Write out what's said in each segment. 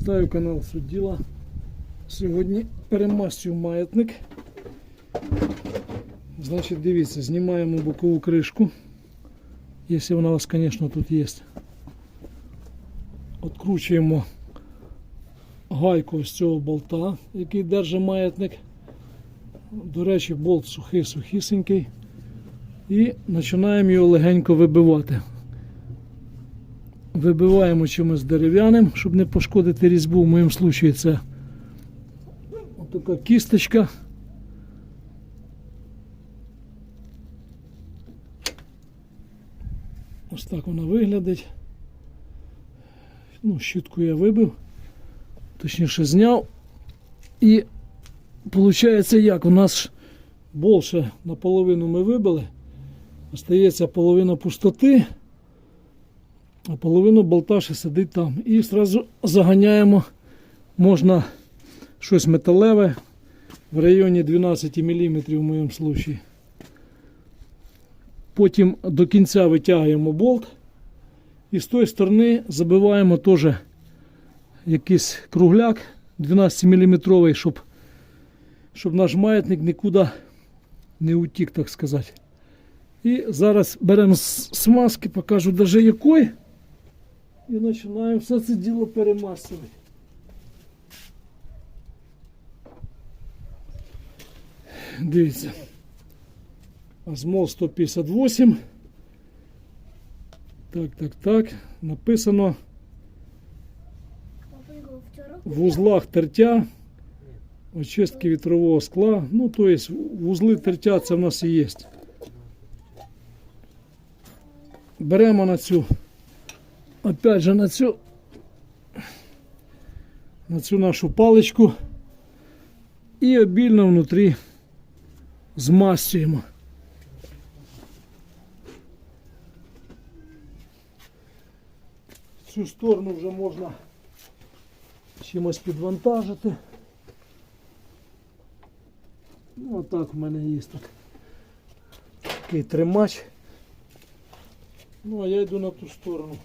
Вітаю канал Судділа. Сьогодні перемастю маятник. Значить, дивіться, знімаємо бокову кришку. Якщо вона у вас, звісно, тут є. Откручуємо гайку з цього болта, який держить маятник. До речі, болт сухий, сухісенький. І починаємо його легенько вибивати. Вибиваємо чимось дерев'яним, щоб не пошкодити різьбу. В моєму випадку це така кісточка. Ось так вона виглядить. Ну, щітку я вибив, точніше зняв. І виходить як? У нас ще наполовину ми вибили. Остається половина пустоти, а половина болта ще сидить там. І одразу заганяємо, можна щось металеве в районі 12 мм в моєму випадку. Потім до кінця витягуємо болт. І з тої сторони забиваємо теж якийсь кругляк 12 мм, щоб, щоб наш маятник нікуди не утік, так сказати. І зараз беремо смазки, покажу даже якої. І починаємо все це діло перемасувати. Дивіться. Азмол 158. Так, так, так. Написано в узлах тертя, очистки вітрового скла. Ну, то есть вузли тертя це в нас і є. Беремо на цю, опять же на цю, на цю нашу паличку і обільно внутрі змастюємо. Цю сторону вже можна чимось підвантажити. Ну, отак в мене є тут такий тримач. Ну, а я йду на ту сторону.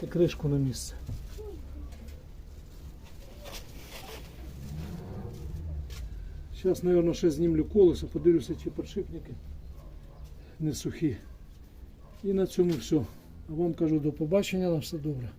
Та кришку на місце. Зараз, мабуть, ще знімлю колесо, подивлюся, чи подшипники не сухі. І на цьому все. А вам кажу до побачення, на все добре.